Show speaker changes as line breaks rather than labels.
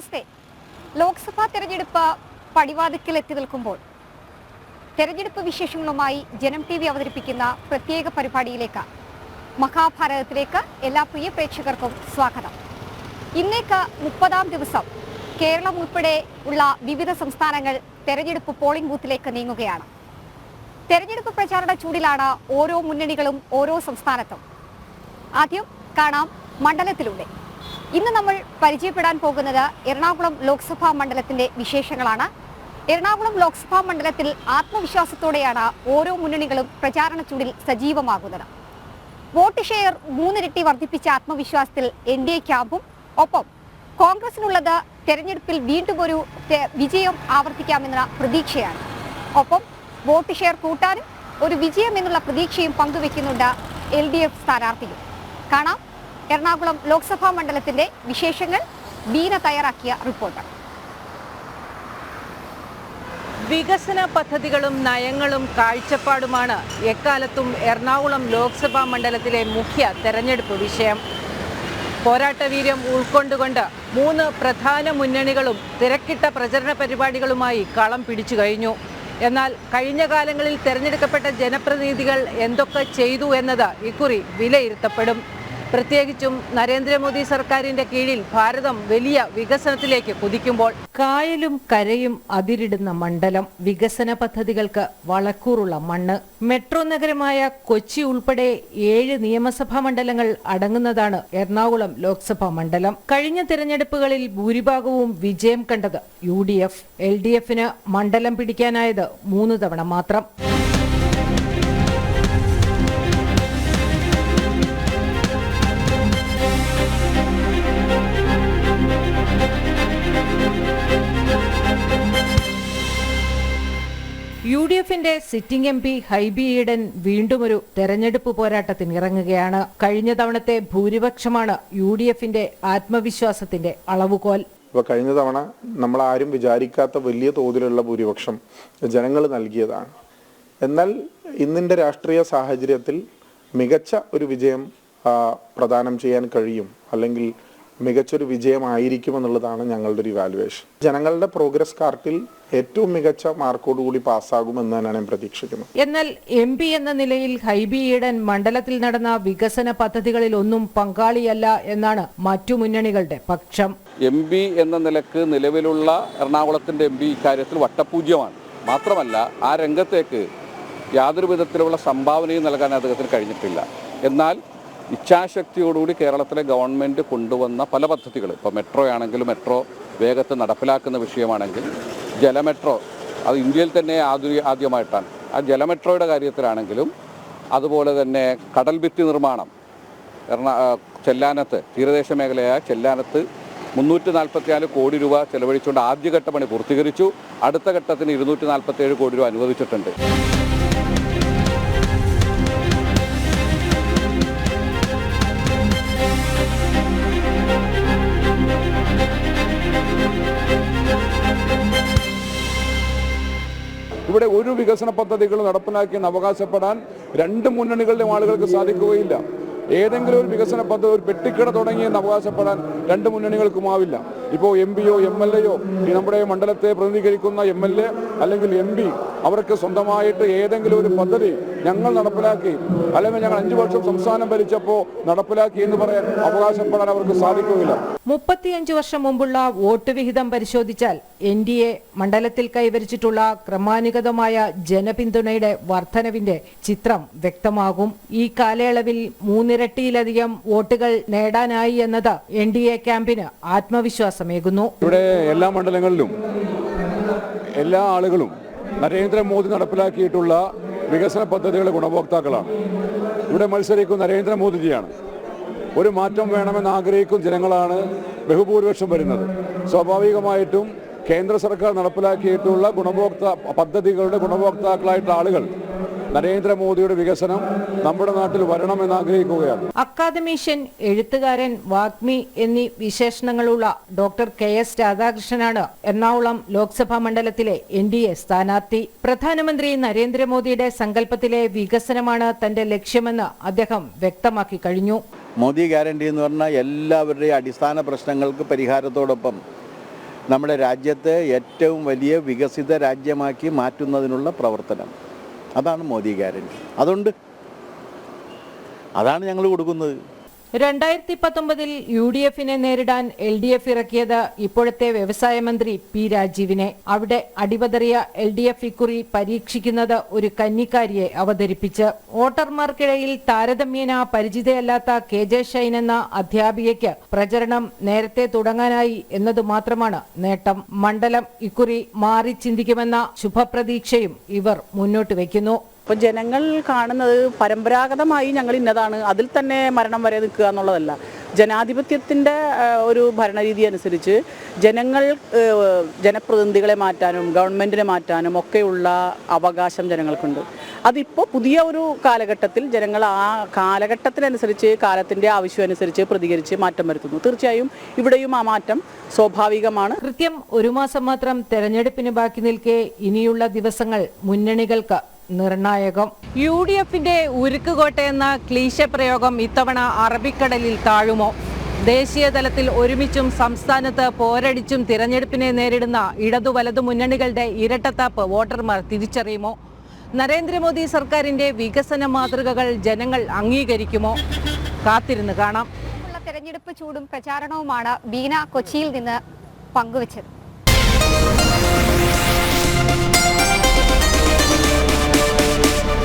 നമസ്തേ. ലോക്സഭാ തെരഞ്ഞെടുപ്പ് പടിവാതിക്കൽ എത്തി നിൽക്കുമ്പോൾ തെരഞ്ഞെടുപ്പ് വിശേഷങ്ങളുമായി ജനം ടി വി അവതരിപ്പിക്കുന്ന പ്രത്യേക പരിപാടിയിലേക്ക് മഹാഭാരതത്തിലേക്ക് എല്ലാ പ്രിയ പ്രേക്ഷകർക്കും സ്വാഗതം. ഇന്നേക്ക് മുപ്പതാം ദിവസം കേരളം ഉൾപ്പെടെ ഉള്ള വിവിധ സംസ്ഥാനങ്ങൾ തെരഞ്ഞെടുപ്പ് പോളിംഗ് ബൂത്തിലേക്ക് നീങ്ങുകയാണ്. തെരഞ്ഞെടുപ്പ് പ്രചാരണ ചൂടിലാണ് ഓരോ മുന്നണികളും ഓരോ സംസ്ഥാനത്തും. ആദ്യം കാണാം മണ്ഡലത്തിലൂടെ. ഇന്ന് നമ്മൾ പരിചയപ്പെടാൻ പോകുന്നത് എറണാകുളം ലോക്സഭാ മണ്ഡലത്തിന്റെ വിശേഷങ്ങളാണ്. എറണാകുളം ലോക്സഭാ മണ്ഡലത്തിൽ ആത്മവിശ്വാസത്തോടെയാണ് ഓരോ മുന്നണികളും പ്രചാരണ ചൂടിൽ സജീവമാകുന്നത്. വോട്ട് ഷെയർ മൂന്നിരട്ടി വർദ്ധിപ്പിച്ച ആത്മവിശ്വാസത്തിൽ എൻ ഡി എ ക്യാമ്പും ഒപ്പം കോൺഗ്രസിനുള്ളത് തെരഞ്ഞെടുപ്പിൽ വീണ്ടും ഒരു വിജയം ആവർത്തിക്കാമെന്ന പ്രതീക്ഷയാണ്. ഒപ്പം വോട്ട് ഷെയർ കൂട്ടാനും ഒരു വിജയം എന്നുള്ള പ്രതീക്ഷയും പങ്കുവെക്കുന്നുണ്ട് എൽ ഡി എഫ് സ്ഥാനാർത്ഥിയും കാണാം. എറണാകുളം ലോക്സഭാ മണ്ഡലത്തിന്റെ വിശേഷങ്ങൾ ബീന തയ്യാറാക്കിയ റിപ്പോർട്ട്.
വികസന പദ്ധതികളും നയങ്ങളും കാഴ്ചപ്പാടുമാണ് എക്കാലത്തും എറണാകുളം ലോക്സഭാ മണ്ഡലത്തിലെ മുഖ്യ തെരഞ്ഞെടുപ്പ് വിഷയം. പോരാട്ടവീര്യം ഉൾക്കൊണ്ടുകൊണ്ട് മൂന്ന് പ്രധാന മുന്നണികളും തിരക്കിട്ട പ്രചരണ പരിപാടികളുമായി കളം പിടിച്ചു കഴിഞ്ഞു. എന്നാൽ കഴിഞ്ഞ കാലങ്ങളിൽ തെരഞ്ഞെടുക്കപ്പെട്ട ജനപ്രതിനിധികൾ എന്തൊക്കെ ചെയ്തു എന്നത് ഇക്കുറി വിലയിരുത്തപ്പെടും. പ്രത്യേകിച്ചും നരേന്ദ്രമോദി സർക്കാരിന്റെ കീഴിൽ ഭാരതം വലിയ വികസനത്തിലേക്ക് കുതിക്കുമ്പോൾ കായലും കരയും അതിരിടുന്ന മണ്ഡലം വികസന പദ്ധതികൾക്ക് വളക്കൂറുള്ള മണ്ണ്. മെട്രോ നഗരമായ കൊച്ചി ഉൾപ്പെടെ ഏഴ് നിയമസഭാ മണ്ഡലങ്ങൾ അടങ്ങുന്നതാണ് എറണാകുളം ലോക്സഭാ മണ്ഡലം. കഴിഞ്ഞ തിരഞ്ഞെടുപ്പുകളിൽ ഭൂരിഭാഗവും വിജയം കണ്ടത് U D F L D എഫിന് മണ്ഡലം പിടിക്കാനായത് മൂന്ന് തവണ മാത്രം. യു ഡി എഫിന്റെ sitting M P Hibi Eden വീണ്ടും ഒരു തെരഞ്ഞെടുപ്പ് പോരാട്ടത്തിന് ഇറങ്ങുകയാണ്. കഴിഞ്ഞ തവണത്തെ ഭൂരിപക്ഷമാണ് യു ഡി എഫിന്റെ ആത്മവിശ്വാസത്തിന്റെ അളവുകോൽ.
ഇപ്പോൾ കഴിഞ്ഞ തവണ നമ്മൾ ആരും വിചാരിക്കാത്ത വലിയ തോതിലുള്ള ഭൂരിപക്ഷം ജനങ്ങൾ നൽകിയതാണ്. എന്നാൽ ഇന്നിന്റെ രാഷ്ട്രീയ സാഹചര്യത്തിൽ മികച്ച ഒരു വിജയം പ്രദാനം ചെയ്യാൻ കഴിയും. അല്ലെങ്കിൽ മികച്ചൊരു വിജയമായിരിക്കും എന്നുള്ളതാണ് ഞങ്ങളുടെ ഒരു ഇവാലുവേഷൻ ജനങ്ങളുടെ പ്രോഗ്രസ് കാർട്ടിൽ ഏറ്റവും മികച്ച മാർക്കോടുകൂടി പാസ്സാകുമെന്ന് തന്നെയാണ് ഞാൻ പ്രതീക്ഷിക്കുന്നത്
എന്നാൽ എം പി എന്ന നിലയിൽ ഹൈബി ഈഡൻ മണ്ഡലത്തിൽ നടന്ന വികസന പദ്ധതികളിൽ ഒന്നും പങ്കാളിയല്ല എന്നാണ് മറ്റു മുന്നണികളുടെ പക്ഷം.
എം പി എന്ന നിലയ്ക്ക് നിലവിലുള്ള എറണാകുളത്തിന്റെ എം പി ഇക്കാര്യത്തിൽ വട്ടപൂജ്യമാണ്. മാത്രമല്ല ആ രംഗത്തേക്ക് യാതൊരു വിധത്തിലുള്ള സംഭാവനയും നൽകാൻ അദ്ദേഹത്തിന് കഴിഞ്ഞിട്ടില്ല. എന്നാൽ ഇച്ഛാശക്തിയോടുകൂടി കേരളത്തിലെ ഗവൺമെന്റ് കൊണ്ടുവന്ന പല പദ്ധതികൾ. ഇപ്പോൾ മെട്രോ ആണെങ്കിലും മെട്രോ വേഗത്തിൽ നടപ്പിലാക്കുന്ന വിഷയമാണെങ്കിൽ ജലമെട്രോ അത് ഇന്ത്യയിൽ തന്നെ ആദ്യ ആദ്യമായിട്ടാണ്. ആ ജലമെട്രോയുടെ കാര്യത്തിലാണെങ്കിലും അതുപോലെ തന്നെ കടൽ ഭിത്തി നിർമ്മാണം. എറണാ ചെല്ലാനത്ത് തീരദേശ മേഖലയായ ചെല്ലാനത്ത് മുന്നൂറ്റി നാൽപ്പത്തിനാല് കോടി രൂപ ചെലവഴിച്ചുകൊണ്ട് ആദ്യഘട്ട പണി പൂർത്തീകരിച്ചു. അടുത്ത ഘട്ടത്തിന് ഇരുന്നൂറ്റി നാൽപ്പത്തേഴ് കോടി രൂപ അനുവദിച്ചിട്ടുണ്ട്.
ഇവിടെ ഒരു വികസന പദ്ധതികൾ നടപ്പിലാക്കിയെന്ന് അവകാശപ്പെടാൻ രണ്ട് മുന്നണികളുടെ ആളുകൾക്ക് സാധിക്കുകയില്ല. ഏതെങ്കിലും ഒരു വികസന പദ്ധതി ഒരു പെട്ടിക്കട തുടങ്ങിയെന്ന് അവകാശപ്പെടാൻ രണ്ട് മുന്നണികൾക്കും ആവില്ല. ഇപ്പോൾ എം പിയോ എം എൽ എയോ ഈ നമ്മുടെ മണ്ഡലത്തെ പ്രതിനിധീകരിക്കുന്ന എം എൽ എ അല്ലെങ്കിൽ എം പി അവർക്ക് സ്വന്തമായിട്ട് ഏതെങ്കിലും ഒരു പദ്ധതി ഞങ്ങൾ നടപ്പിലാക്കി അല്ലെങ്കിൽ ഞങ്ങൾ അഞ്ചു വർഷം സംസ്ഥാനം ഭരിച്ചപ്പോൾ നടപ്പിലാക്കി എന്ന് പറയാൻ അവകാശപ്പെടാൻ അവർക്ക് സാധിക്കുകയില്ല.
മുപ്പത്തിയഞ്ച് വർഷം മുമ്പുള്ള വോട്ട് വിഹിതം പരിശോധിച്ചാൽ എൻ ഡി എ മണ്ഡലത്തിൽ കൈവരിച്ചിട്ടുള്ള ക്രമാനുഗതമായ ജനപിന്തുണയുടെ വർധനവിന്റെ ചിത്രം വ്യക്തമാകും. ഈ കാലയളവിൽ മൂന്നിരട്ടിയിലധികം വോട്ടുകൾ നേടാനായി എന്നത് എൻ ഡി എ ക്യാമ്പിന് ആത്മവിശ്വാസമേകുന്നു
ഇവിടെ എല്ലാ മണ്ഡലങ്ങളിലും എല്ലാ ആളുകളും നരേന്ദ്രമോദി നടപ്പിലാക്കിയിട്ടുള്ള വികസന പദ്ധതികളുടെ ഗുണഭോക്താക്കളാണ്. ഇവിടെ മത്സരിക്കുന്ന നരേന്ദ്രമോദിജിയാണ്. ഒരു മാറ്റം വേണമെന്ന് ആഗ്രഹിക്കുന്ന ജനങ്ങളാണ് ബഹുഭൂരിപക്ഷം വരുന്നത്. സ്വാഭാവികമായിട്ടും കേന്ദ്ര സർക്കാർ നടപ്പിലാക്കിയിട്ടുള്ള ഗുണഭോക്ത പദ്ധതികളുടെ ഗുണഭോക്താക്കളായിട്ടുള്ള ആളുകൾ നരേന്ദ്രമോദിയുടെ വികസനം നമ്മുടെ നാട്ടിൽ വരണമെന്ന് ആഗ്രഹിക്കുകയാണ്.
അക്കാദമീഷ്യൻ എഴുത്തുകാരൻ വാഗ്മി എന്നീ വിശേഷണങ്ങളുള്ള ഡോക്ടർ കെ എസ് രാധാകൃഷ്ണനാണ് എറണാകുളം ലോക്സഭാ മണ്ഡലത്തിലെ എൻ ഡി എ സ്ഥാനാർത്ഥി. പ്രധാനമന്ത്രി നരേന്ദ്രമോദിയുടെ സങ്കല്പത്തിലെ വികസനമാണ് തന്റെ ലക്ഷ്യമെന്ന് അദ്ദേഹം വ്യക്തമാക്കി കഴിഞ്ഞു.
മോദി ഗ്യാരണ്ടി എന്ന് പറഞ്ഞാൽ എല്ലാവരുടെയും അടിസ്ഥാന പ്രശ്നങ്ങൾക്ക് പരിഹാരത്തോടൊപ്പം നമ്മുടെ രാജ്യത്തെ ഏറ്റവും വലിയ വികസിത രാജ്യമാക്കി മാറ്റുന്നതിനുള്ള പ്രവർത്തനം. അതാണ് മോദി ഗ്യാരണ്ടി അതുകൊണ്ട് അതാണ് ഞങ്ങൾ കൊടുക്കുന്നത്.
രണ്ടായിരത്തി പത്തൊമ്പതിൽ യു ഡി എഫിനെ നേരിടാൻ എൽ ഡി എഫ് ഇറക്കിയത് ഇപ്പോഴത്തെ വ്യവസായ മന്ത്രി പി രാജീവിനെ. അവിടെ അടിപതറിയ എൽ ഡി എഫ് ഇക്കുറി പരീക്ഷിക്കുന്നത് ഒരു കന്നിക്കാരിയെ അവതരിപ്പിച്ച്. വോട്ടർമാർക്കിടയിൽ താരതമ്യേന പരിചിതയല്ലാത്ത കെ ജെ ഷൈൻ എന്ന അധ്യാപികയ്ക്ക് പ്രചരണം നേരത്തെ തുടങ്ങാനായി എന്നത് മാത്രമാണ് നേട്ടം. മണ്ഡലം ഇക്കുറി മാറി ചിന്തിക്കുമെന്ന ശുഭപ്രതീക്ഷയും ഇവർ മുന്നോട്ട് വയ്ക്കുന്നു.
അപ്പോൾ ജനങ്ങൾ കാണുന്നത് പരമ്പരാഗതമായി ഞങ്ങൾ ഇന്നതാണ്. അതിൽ തന്നെ മരണം വരെ നിൽക്കുക എന്നുള്ളതല്ല. ജനാധിപത്യത്തിന്റെ ഒരു ഭരണരീതി അനുസരിച്ച് ജനങ്ങൾ ജനപ്രതിനിധികളെ മാറ്റാനും ഗവൺമെന്റിനെ മാറ്റാനും ഒക്കെയുള്ള അവകാശം ജനങ്ങൾക്കുണ്ട്. അതിപ്പോൾ പുതിയ ഒരു കാലഘട്ടത്തിൽ ജനങ്ങൾ ആ കാലഘട്ടത്തിനനുസരിച്ച് കാലത്തിന്റെ ആവശ്യം അനുസരിച്ച് പ്രതികരിച്ച് മാറ്റം വരുത്തുന്നു. തീർച്ചയായും ഇവിടെയും ആ മാറ്റം സ്വാഭാവികമാണ്.
കൃത്യം ഒരു മാസം മാത്രം തെരഞ്ഞെടുപ്പിന് ബാക്കി നിൽക്കെ ഇനിയുള്ള ദിവസങ്ങൾ മുന്നണികൾക്ക് നിർണായകം. യു ഡി എഫിന്റെ ഉരുക്കുകോട്ടയെന്ന ക്ലീശ പ്രയോഗം ഇത്തവണ അറബിക്കടലിൽ താഴുമോ? ദേശീയ തലത്തിൽ ഒരുമിച്ചും സംസ്ഥാനത്ത് പോരടിച്ചും തിരഞ്ഞെടുപ്പിനെ നേരിടുന്ന ഇടതു വലതു മുന്നണികളുടെ ഇരട്ടത്താപ്പ് വോട്ടർമാർ തിരിച്ചറിയുമോ? നരേന്ദ്രമോദി സർക്കാരിന്റെ വികസന മാതൃകകൾ ജനങ്ങൾ അംഗീകരിക്കുമോ? കാത്തിരുന്ന് കാണാം.
തെരഞ്ഞെടുപ്പ് ചൂടും പ്രചാരണവുമാണ് ബീന കൊച്ചിയിൽ നിന്ന് പങ്കുവച്ചത്.